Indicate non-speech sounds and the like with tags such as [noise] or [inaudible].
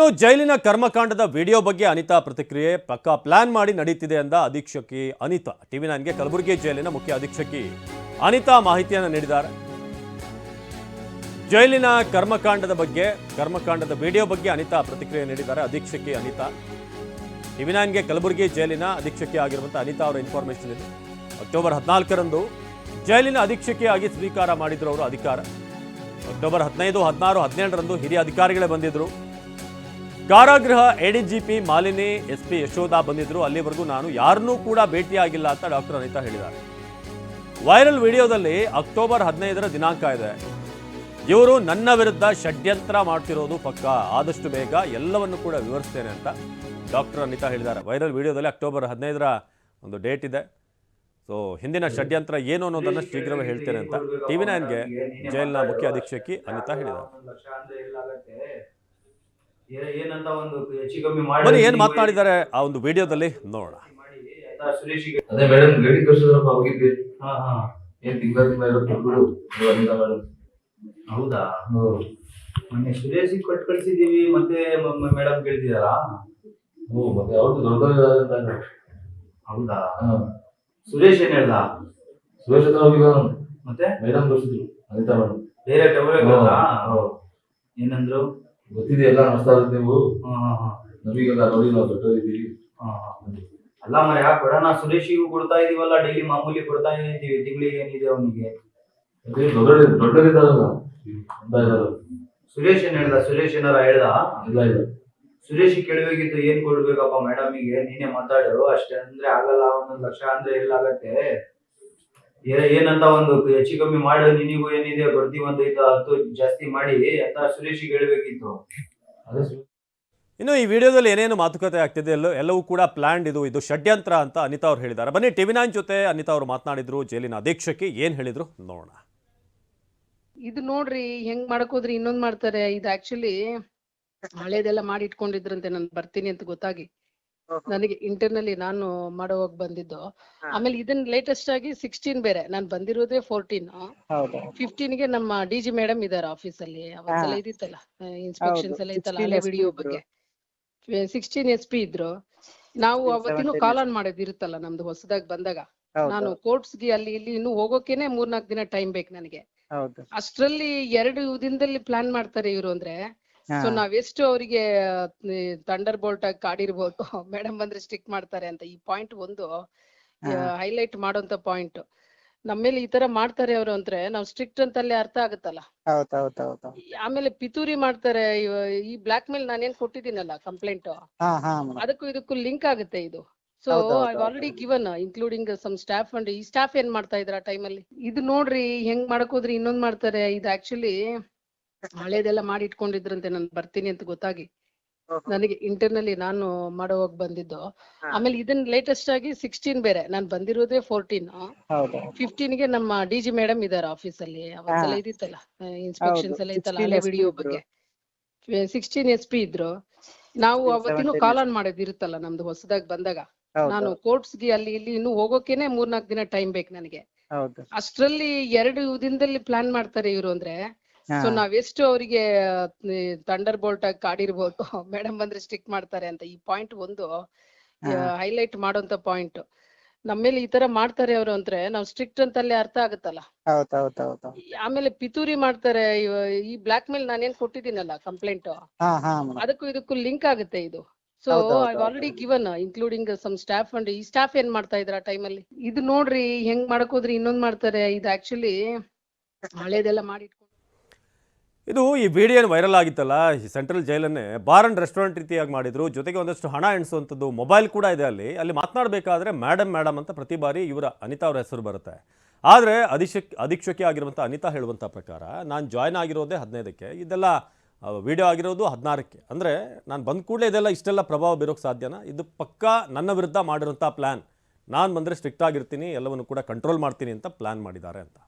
ಇನ್ನು ಜೈಲಿನ ಕರ್ಮಕಾಂಡದ ವಿಡಿಯೋ ಬಗ್ಗೆ ಅನಿತಾ ಪ್ರತಿಕ್ರಿಯೆ, ಪಕ್ಕಾ ಪ್ಲಾನ್ ಮಾಡಿ ನಡೀತಿದೆ ಅಂದ ಅಧೀಕ್ಷಕಿ ಅನಿತಾ. ಟಿವಿ ನೈನ್ಗೆ ಕಲಬುರಗಿ ಜೈಲಿನ ಮುಖ್ಯ ಅಧೀಕ್ಷಕಿ ಅನಿತಾ ಮಾಹಿತಿಯನ್ನು ನೀಡಿದ್ದಾರೆ. ಜೈಲಿನ ಕರ್ಮಕಾಂಡದ ಬಗ್ಗೆ, ಕರ್ಮಕಾಂಡದ ವಿಡಿಯೋ ಬಗ್ಗೆ ಅನಿತಾ ಪ್ರತಿಕ್ರಿಯೆ ನೀಡಿದ್ದಾರೆ ಅಧೀಕ್ಷಕಿ ಅನಿತಾ. ಟಿವಿ ನೈನ್ಗೆ ಕಲಬುರಗಿ ಜೈಲಿನ ಅಧೀಕ್ಷಕಿ ಆಗಿರುವಂಥ ಅನಿತಾ ಅವರ ಇನ್ಫಾರ್ಮೇಶನ್ ಇದೆ. ಅಕ್ಟೋಬರ್ ಹದಿನಾಲ್ಕರಂದು ಜೈಲಿನ ಅಧೀಕ್ಷಕಿಯಾಗಿ ಸ್ವೀಕಾರ ಮಾಡಿದ್ರು ಅವರು ಅಧಿಕಾರ. ಅಕ್ಟೋಬರ್ ಹದಿನೈದು, ಹದಿನಾರು, ಹದಿನೇಳರಂದು ಹಿರಿಯ ಅಧಿಕಾರಿಗಳೇ ಬಂದಿದ್ರು. ಕಾರಾಗೃಹ ADGP Malini S P Yashoda ಬಂದಿದ್ರು. ಅಲ್ಲಿವರೆಗೂ ನಾನು ಯಾರನ್ನೂ ಕೂಡ ಭೇಟಿಯಾಗಿಲ್ಲ ಅಂತ ಡಾಕ್ಟರ್ ಅನಿತಾ ಹೇಳಿದ್ದಾರೆ. ವೈರಲ್ ವಿಡಿಯೋದಲ್ಲಿ ಅಕ್ಟೋಬರ್ ಹದಿನೈದರ ದಿನಾಂಕ ಇದೆ. ಇವರು ನನ್ನ ವಿರುದ್ಧ ಷಡ್ಯಂತ್ರ ಮಾಡ್ತಿರೋದು ಪಕ್ಕ. ಆದಷ್ಟು ಬೇಗ ಎಲ್ಲವನ್ನು ಕೂಡ ವಿವರಿಸ್ತೇನೆ ಅಂತ ಡಾಕ್ಟರ್ ಅನಿತಾ ಹೇಳಿದ್ದಾರೆ. ವೈರಲ್ ವಿಡಿಯೋದಲ್ಲಿ ಅಕ್ಟೋಬರ್ ಹದಿನೈದರ ಒಂದು ಡೇಟ್ ಇದೆ. ಸೊ, ಹಿಂದಿನ ಷಡ್ಯಂತ್ರ ಏನು ಅನ್ನೋದನ್ನು ಶೀಘ್ರವೇ ಹೇಳ್ತೇನೆ ಅಂತ. ಟಿವಿ ನೈನ್ಗೆ ಜೈಲಿನ ಮುಖ್ಯ ಅಧೀಕ್ಷಕಿ ಅನಿತಾ ಹೇಳಿದ್ದಾರೆ ಲಕ್ಷ ಅಂದ್ರೆ ಎಲ್ಲಾಗತ್ತೆ ಏ- ಏನಂತ ಒಂದು ಹೆಚ್ಚು ಕಮ್ಮಿ ಮಾಡಿ ಬನ್ನಿ ಏನು ಮಾತನಾಡಿದ್ದಾರೆ ಆ ಒಂದು ವಿಡಿಯೋದಲ್ಲಿ ನೋಡೋಣ. ಮಾಡಿ ಸುರೇಶಿಗೆ. ಅದೇ ಮೇಡಮ್ ಲೇಡಿ ಕಳ್ಸಿದ್ರಪ್ಪ ಹೋಗಿದ್ವಿ. ಹಾ ಹಾ. ಏನ್ ತಿಂಗಳ ತಿಂಗಳ ಇರುತ್ತೆ ಬಿಡು ನೀವು ಅನಿತಾ ಮೇಡಮ್ ಹೌದಾ ಮೊನ್ನೆ ಸುರೇಶಿಗೆ ಕೊಟ್ಟು ಕಳ್ಸಿದೀವಿ ಮತ್ತೆ ಮೇಡಮ್ ಕೇಳ್ತಿದಾರಾ ಹ್ಞೂ ಮತ್ತೆ ಅವ್ರದ್ದು ದೊಡ್ಡ ಹೌದಾ? ಸುರೇಶ್ ಏನ್ ಹೇಳ್ದ? ಸುರೇಶ್ ಹತ್ರ ಹೋಗಿಲ್ಲ ನಾನು ಮತ್ತೆ? ಮೇಡಮ್ ಕಳ್ಸಿದ್ರು ಅನಿತಾ ಮೇಡಮ್ ಬೇರೆ ಟವರೇ ಏನಂದ್ರು? ಗೊತ್ತಿದೆ ಎಲ್ಲ ನಡೆಸ್ತಾ ಇರೋದು ನೀವು. ಹಾ ಹಾ ಹಾ. ನಮಗೆಲ್ಲ ನೋಡಿ ನಾವು ಹಾ. ಅಲ್ಲ ಮರೆ ಯಾಕೆ ಕೊಡೋಣ ಸುರೇಶಿಗೂ ಕೊಡ್ತಾ ಇದೀವಲ್ಲ ಡೈಲಿ ಮಾಮೂಲಿ ಕೊಡ್ತಾ ಇದೀವಿ ತಿಂಗಳಿಗೆ ಏನಿದೆ ಅವನಿಗೆ? ದೊಡ್ಡ ದೊಡ್ಡದಿದ್ದಾರಲ್ಲ ಸುರೇಶ್ ಏನ್ ಹೇಳ್ದ? ಸುರೇಶ್ ಏನಾರ ಹೇಳ್ದ? ಇಲ್ಲ ಇಲ್ಲ. ಸುರೇಶ್ ಕೇಳಬೇಕಿತ್ತು ಏನ್ ಕೊಡ್ಬೇಕಪ್ಪ ಮೇಡಮಿಗೆ ನೀನೇ ಮಾತಾಡೋ ಅಷ್ಟೇ ಅಂದ್ರೆ ಆಗಲ್ಲ ಒಂದೊಂದ್ ಲಕ್ಷ ಅಂದ್ರೆ ಎಲ್ಲಾಗತ್ತೆ ಏನಂತ ಒಂದು ಹೆಚ್ಚು ಕಮ್ಮಿ ಮಾಡಿ ನಿನಿಗೂ ಏನಿದೆ ಬರ್ತೀವಿ ಒಂದು ಇದು ಹತ್ತು ಜಾಸ್ತಿ ಮಾಡಿ ಅಂತ ಸುರೇಶಿಗೆ ಹೇಳ್ಬೇಕಿತ್ತು. ಅದೇ ಇನ್ನು ಈ ವಿಡಿಯೋದಲ್ಲಿ ಏನೇನು ಮಾತುಕತೆ ಆಗ್ತಿದೆ ಎಲ್ಲ ಎಲ್ಲವೂ ಕೂಡ ಪ್ಲ್ಯಾಂಡ್ ಇದು ಇದು ಷಡ್ಯಂತ್ರ ಅಂತ ಅನಿತಾ ಅವರು ಹೇಳಿದ್ದಾರೆ. ಬನ್ನಿ ಟಿವಿ ನೈನ್ ಜೊತೆ ಅನಿತಾ ಅವರು ಮಾತನಾಡಿದ್ರು ಜೈಲಿನ ಅಧೀಕ್ಷಕಿ ಏನು ಹೇಳಿದ್ರು ನೋಡೋಣ. ಇದು ನೋಡ್ರಿ ಹೆಂಗ್ ಮಾಡಕೋದ್ರಿ ಇನ್ನೊಂದ್ ಮಾಡ್ತಾರೆ. ಇದು ಆಕ್ಚುಲಿ ಹಳೇದೆಲ್ಲ ಮಾಡಿ ಇಟ್ಕೊಂಡಿದ್ರಂತೆ ನಾನು ಬರ್ತೀನಿ ಅಂತ ಗೊತ್ತಾಗಿ. ನನಗೆ ಇಂಟರ್ನಲ್ಲಿ ನಾನು ಮಾಡೋವಾಗ ಬಂದಿದ್ದು. ಆಮೇಲೆ ಇದನ್ನ ಲೇಟೆಸ್ಟ್ ಆಗಿ ಸಿಕ್ಸ್ಟೀನ್ ಬೇರೆ. ನಾನ್ ಬಂದಿರೋದೇ ಫೋರ್ಟೀನ್ ಹೌದು. ಫಿಫ್ಟೀನ್ಗೆ ನಮ್ಮ ಡಿ ಜಿ ಮೇಡಮ್ ಇದಾರೆ ಆಫೀಸ್ ಅಲ್ಲಿ. ಅವತ್ತೆಲ್ಲ. ಇದಿತ್ತಲ್ಲ ಇನ್ಸ್ಪೆಕ್ಷನ್ಸ್ ಎಲ್ಲ ಇತ್ತಲ್ಲ 16 ಹಳೆ SP ವಿಡಿಯೋ ಬಗ್ಗೆ. ಸಿಕ್ಸ್ಟೀನ್ ಎಸ್ ಪಿ ಇದ್ರು. ನಾವು 16, ಅವತ್ತಿನ 17 ಕಾಲ್ ಆನ್ ಮಾಡೋದಿರುತ್ತಲ್ಲ ನಮ್ದು ಹೊಸದಾಗಿ ಬಂದಾಗ. ನಾನು ಕೋರ್ಟ್ಸ್ಗೆ ಅಲ್ಲಿ ಇಲ್ಲಿ ಇನ್ನು ಹೋಗೋಕೆನೆ ಮೂರ್ನಾಲ್ಕು ದಿನ ಟೈಮ್ ಬೇಕು ನನಗೆ. ಅಷ್ಟ್ರಲ್ಲಿ ಎರಡು ದಿನದಲ್ಲಿ ಪ್ಲಾನ್ ಮಾಡ್ತಾರೆ ಇವ್ರು ಅಂದ್ರೆ ಸೊ ನಾವೆಷ್ಟು ಅವರಿಗೆ ಥಂಡರ್ ಬೋಲ್ಟ್ ಆಗಿ ಕಾಡಿರ್ಬೋದು [laughs] ಮೇಡಮ್ ಬಂದ್ರೆ ಸ್ಟಿಕ್ ಮಾಡ್ತಾರೆ ಅಂತ. ಈ ಪಾಯಿಂಟ್ ಒಂದು. ಹೈಲೈಟ್ ಮಾಡೋಂತ ಪಾಯಿಂಟ್ ನಮ್ಮೇಲೆ ಈ ತರ ಮಾಡ್ತಾರೆ ಅವ್ರು ಅಂದ್ರೆ ನಾವ್ ಸ್ಟ್ರಿಕ್ಟ್ ಅಂತಲ್ಲೇ ಅರ್ಥ ಆಗುತ್ತಲ್ಲ. ಆಮೇಲೆ ಪಿತೂರಿ ಮಾಡ್ತಾರೆ ಈ ಬ್ಲಾಕ್ ಮೇಲ್ ನಾನೇನ್ ಕೊಟ್ಟಿದ್ದೀನಲ್ಲ ಕಂಪ್ಲೇಂಟ್ ಅದಕ್ಕೂ ಇದಕ್ಕೂ ಲಿಂಕ್ ಆಗುತ್ತೆ ಇದು. So I already given including some staff and ಈ ಸ್ಟಾಫ್ ಏನ್ ಮಾಡ್ತಾ ಇದ್ರ ಆ ಟೈಮಲ್ಲಿ ಇದು ನೋಡ್ರಿ ಹೆಂಗ್ ಮಾಡಕ್ ಹೋದ್ರಿ ಇನ್ನೊಂದ್ ಮಾಡ್ತಾರೆ ಇದು ಆಕ್ಚುಲಿ ಹಳೇದೆಲ್ಲ ಮಾಡಿ ಇಟ್ಕೊಂಡಿದ್ರಂತೆ ನಾನು ಬರ್ತೀನಿ ಅಂತ ಗೊತ್ತಾಗಿ. ನನಗೆ ಇಂಟರ್ನಲ್ಲಿ ನಾನು ಮಾಡೋವಾಗ ಬಂದಿದ್ದು. ಆಮೇಲೆ ಇದನ್ನ ಲೇಟೆಸ್ಟ್ ಆಗಿ ಸಿಕ್ಸ್ಟೀನ್ ಬೇರೆ. ನಾನ್ ಬಂದಿರೋದೇ ಫೋರ್ಟೀನ್ ಫಿಫ್ಟೀನ್ಗೆ ನಮ್ಮ ಡಿ ಜಿ ಮೇಡಮ್ ಇದಾರೆ ಆಫೀಸ್ ಅಲ್ಲಿ ಅವತ್ತೆಲ್ಲ ಇದಿತ್ತಲ್ಲ ಇನ್ಸ್ಪೆಕ್ಷನ್ಸ್ ಎಲ್ಲ ಇತ್ತಲ್ಲ 16 ಹಳೆ SP ವಿಡಿಯೋ ಬಗ್ಗೆ. ಸಿಕ್ಸ್ಟೀನ್ ಎಸ್ ಪಿ ಇದ್ರು. ನಾವು 16, ಅವತ್ತಿನ 17 ಕಾಲ್ ಆನ್ ಮಾಡೋದ್ ಇರುತ್ತಲ್ಲ ನಮ್ದು ಹೊಸದಾಗಿ ಬಂದಾಗ. ನಾನು ಕೋರ್ಟ್ಸ್ಗೆ ಅಲ್ಲಿ ಇಲ್ಲಿ ಇನ್ನು ಹೋಗೋಕೆನೆ ಮೂರ್ನಾಲ್ಕು ದಿನ ಟೈಮ್ ಬೇಕು ನನಗೆ. ಅಷ್ಟ್ರಲ್ಲಿ ಎರಡು ದಿನದಲ್ಲಿ ಪ್ಲಾನ್ ಮಾಡ್ತಾರೆ ಇವ್ರು ಅಂದ್ರೆ ಸೊ ನಾವೆಷ್ಟು ಅವರಿಗೆ ಥಂಡರ್ ಬೋಲ್ಟ್ ಆಗಿ ಕಾಡಿರ್ಬೋದು [laughs] ಮೇಡಮ್ ಬಂದ್ರೆ ಸ್ಟಿಕ್ ಮಾಡ್ತಾರೆ ಅಂತ. ಈ ಪಾಯಿಂಟ್ ಒಂದು. ಹೈಲೈಟ್ ಮಾಡೋಂತ ಪಾಯಿಂಟ್ ನಮ್ಮೇಲೆ ಈ ತರ ಮಾಡ್ತಾರೆ ಅವ್ರು ಅಂದ್ರೆ ನಾವ್ ಸ್ಟ್ರಿಕ್ಟ್ ಅಂತಲ್ಲೇ ಅರ್ಥ ಆಗುತ್ತಲ್ಲ. ಆಮೇಲೆ ಪಿತೂರಿ ಮಾಡ್ತಾರೆ ಈ ಬ್ಲಾಕ್ ಮೇಲ್ ನಾನೇನ್ ಕೊಟ್ಟಿದ್ದೀನಲ್ಲ ಕಂಪ್ಲೇಂಟ್ ಅದಕ್ಕೂ ಇದಕ್ಕೂ ಲಿಂಕ್ ಆಗುತ್ತೆ ಇದು. So I already given including some staff and ಈ ಸ್ಟಾಫ್ ಏನ್ ಮಾಡ್ತಾ ಇದ್ರ ಆ ಟೈಮಲ್ಲಿ ಇದು ನೋಡ್ರಿ ಹೆಂಗ್ ಮಾಡಕ್ ಹೋದ್ರಿ ಇನ್ನೊಂದ್ ಮಾಡ್ತಾರೆ. ಇದು ಆಕ್ಚುಲಿ ಹಳೇದೆಲ್ಲ ಮಾಡಿ ಇದು ಈ ವಿಡಿಯೋ ವೈರಲ್ ಆಗಿತ್ತಲ್ಲ, ಈ ಸೆಂಟ್ರಲ್ ಜೈಲನ್ನೇ ಬಾರ್ ಅಂಡ್ ರೆಸ್ಟೋರೆಂಟ್ ರೀತಿಯಾಗಿ ಮಾಡಿದ್ರು. ಜೊತೆಗೆ ಒಂದಷ್ಟು ಹಣ ಎಣಿಸುವಂಥದ್ದು ಮೊಬೈಲ್ ಕೂಡ ಇದೆ ಅಲ್ಲಿ. ಅಲ್ಲಿ ಮಾತನಾಡಬೇಕಾದ್ರೆ ಮೇಡಮ್ ಮೇಡಮ್ ಅಂತ ಪ್ರತಿ ಬಾರಿ ಇವರ ಅನಿತಾ ಅವರ ಹೆಸರು ಬರುತ್ತೆ. ಆದರೆ ಅಧೀಕ್ಷಕ್ ಅಧೀಕ್ಷಕಿ ಆಗಿರುವಂಥ ಅನಿತಾ ಹೇಳುವಂಥ ಪ್ರಕಾರ, ನಾನು ಜಾಯ್ನ್ ಆಗಿರೋದೇ ಹದಿನೈದಕ್ಕೆ, ಇದೆಲ್ಲ ವಿಡಿಯೋ ಆಗಿರೋದು ಹದಿನಾರಕ್ಕೆ. ಅಂದರೆ ನಾನು ಬಂದ ಕೂಡಲೇ ಇದೆಲ್ಲ ಇಷ್ಟೆಲ್ಲ ಪ್ರಭಾವ ಬೀರೋಕ್ಕೆ ಸಾಧ್ಯನಾ? ಇದು ಪಕ್ಕಾ ನನ್ನ ವಿರುದ್ಧ ಮಾಡಿರೋಂಥ ಪ್ಲ್ಯಾನ್ ನಾನು ಬಂದರೆ ಸ್ಟ್ರಿಕ್ಟ್ ಆಗಿರ್ತೀನಿ, ಎಲ್ಲವನ್ನು ಕೂಡ ಕಂಟ್ರೋಲ್ ಮಾಡ್ತೀನಿ ಅಂತ ಪ್ಲ್ಯಾನ್ ಮಾಡಿದ್ದಾರೆ ಅಂತ.